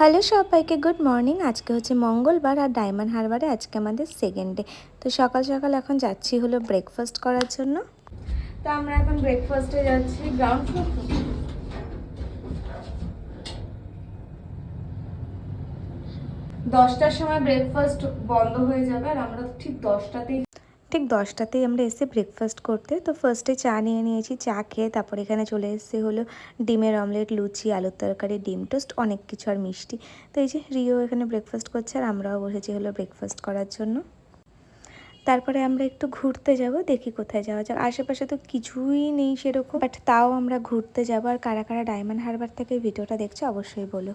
Hello সবাইকে, good morning. আজকে হচ্ছে মঙ্গলবার আর ডায়মন্ড হারবারে আজকে আমাদের সেকেন্ড ডে তো সকাল সকাল এখন যাচ্ছি হলো ব্রেকফাস্ট করার জন্য। তো আমরা এখন ব্রেকফাস্টে যাচ্ছি গ্রাউন্ড দশটার সময় ব্রেকফাস্ট বন্ধ হয়ে যাবে আর আমরা ঠিক দশটাতেই ঠিক দশটাতেই আমরা এসে ব্রেকফাস্ট করতে, তো ফার্স্টে চা নিয়ে নিয়েছি, চা খেয়ে তারপর এখানে চলে এসেছে হলো ডিমের অমলেট লুচি, আলুর তরকারি, ডিম টোস্ট, অনেক কিছু আর মিষ্টি। তো এই যে রিও এখানে ব্রেকফাস্ট করছে আর আমরাও বসেছি হলো ব্রেকফাস্ট করার জন্য। তারপরে আমরা একটু ঘুরতে যাব, দেখি কোথায় যাওয়া যাক। আশেপাশে তো কিছুই নেই সেরকম বাট তাও আমরা ঘুরতে যাব। আর কারা কারা ডায়মন্ড হারবার থেকে ভিডিওটা দেখছে অবশ্যই বলো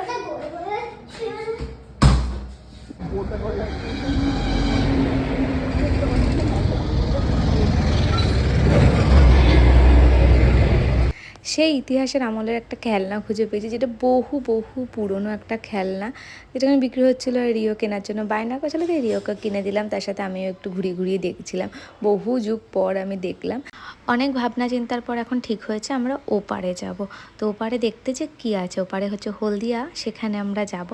ওটা গোল গোল ছিল না সেই ইতিহাসের আমলের একটা খেলনা খুঁজে পেয়েছি, যেটা বহু বহু পুরনো একটা খেলনা। যেটা আমি বিক্রি হচ্ছিল রিও কেনার জন্য। বায়না তাই রিওকে কিনে দিলাম, তার সাথে আমিও একটু ঘুরিয়ে ঘুরিয়ে দেখছিলাম। বহু যুগ পর আমি দেখলাম। অনেক ভাবনা চিন্তার পর এখন ঠিক হয়েছে, আমরা ওপারে যাব। তো ওপারে দেখতে যে কি আছে? ওপারে হচ্ছে হলদিয়া, সেখানে আমরা যাব।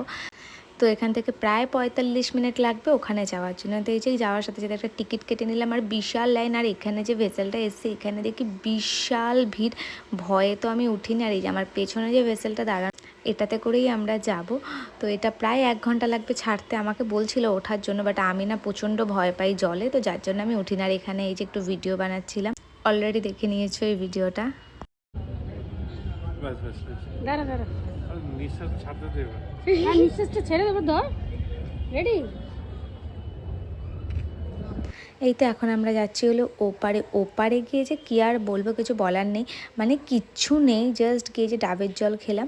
তো এখান থেকে প্রায় পঁয়তাল্লিশ মিনিট লাগবে ওখানে যাওয়ার জন্য। তো এই যে যাওয়ার সাথে সাথে একটা টিকিট কেটে নিলাম আর বিশাল লাইন আর এখানে যে ভেসেলটা এসছে এখানে দেখি বিশাল ভিড়। ভয়ে তো আমি উঠিনি আর এই যে আমার পেছনে যে ভেসেলটা দাঁড়ানো এটাতে করেই আমরা যাব। তো এটা প্রায় এক ঘণ্টা লাগবে ছাড়তে। আমাকে বলছিল ওঠার জন্য বাট আমি না প্রচণ্ড ভয় পাই জলে তো যার জন্য আমি উঠি না আর এখানে এই যে একটু ভিডিও বানাচ্ছিলাম। অলরেডি দেখে নিয়েছো এই ভিডিওটা দাঁড়া দাঁড়া। নিঃশ্বাস ছাড়তে দেবে নিঃশ্বাসটা ছেড়ে দেবো ধর। রেডি এই তো এখন আমরা যাচ্ছি হলো ওপারে। ওপারে গিয়ে যে কী আর বলব, কিছু বলার নেই। মানে কিচ্ছু নেই জাস্ট গিয়ে যে ডাবের জল খেলাম।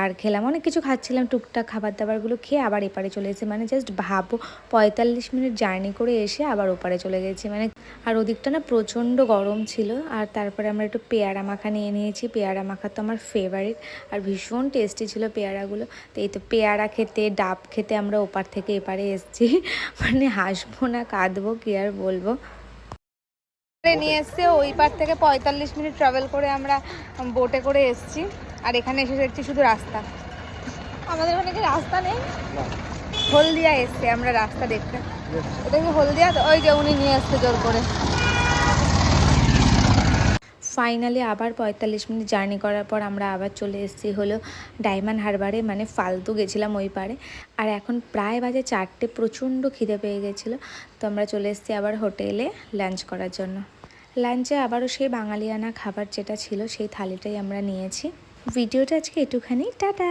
আর খেলাম, অনেক কিছু খাচ্ছিলাম, টুকটাক খাবার দাবারগুলো খেয়ে আবার এপারে চলে এসেছি। মানে জাস্ট ভাবো, পঁয়তাল্লিশ মিনিট জার্নি করে এসে আবার ওপারে চলে গেছি। মানে আর ওদিকটা না প্রচণ্ড গরম ছিল। আর তারপরে আমরা একটু পেয়ারা মাখা নিয়ে নিয়েছি। পেয়ারা মাখা তো আমার ফেভারিট আর ভীষণ টেস্টি ছিল পেয়ারাগুলো। তো এই তো পেয়ারা খেতে, ডাব খেতে আমরা ওপার থেকে এপারে এসেছি। মানে হাসবো না, কাঁদবো, কি আর বলব। নিয়ে এসছে ওই পার থেকে পঁয়তাল্লিশ মিনিট ট্রাভেল করে আমরা বোটে করে এসছি। আর এখানে এসে দেখছি শুধু রাস্তা। আমাদের ওখানে কি রাস্তা নেই? হলদিয়া এসছে আমরা রাস্তা দেখতে। এটা কি হলদিয়া? তো ওই যে উনি নিয়ে এসছে জোর করে। ফাইনালি আবার পঁয়তাল্লিশ মিনিট জার্নি করার পর আমরা আবার চলে এসেছি হলো ডায়মন্ড হারবারে মানে ফালতু গেছিলাম ওই পারে। আর এখন প্রায় বাজে চারটে, প্রচণ্ড খিদে পেয়ে গেছিল। তো আমরা চলে এসেছি আবার হোটেলে লাঞ্চ করার জন্য। লাঞ্চে আবারও সেই বাঙালিয়ানা খাবার যেটা ছিল সেই থালিটাই আমরা নিয়েছি। ভিডিওটা আজকে একটুখানি টাটা!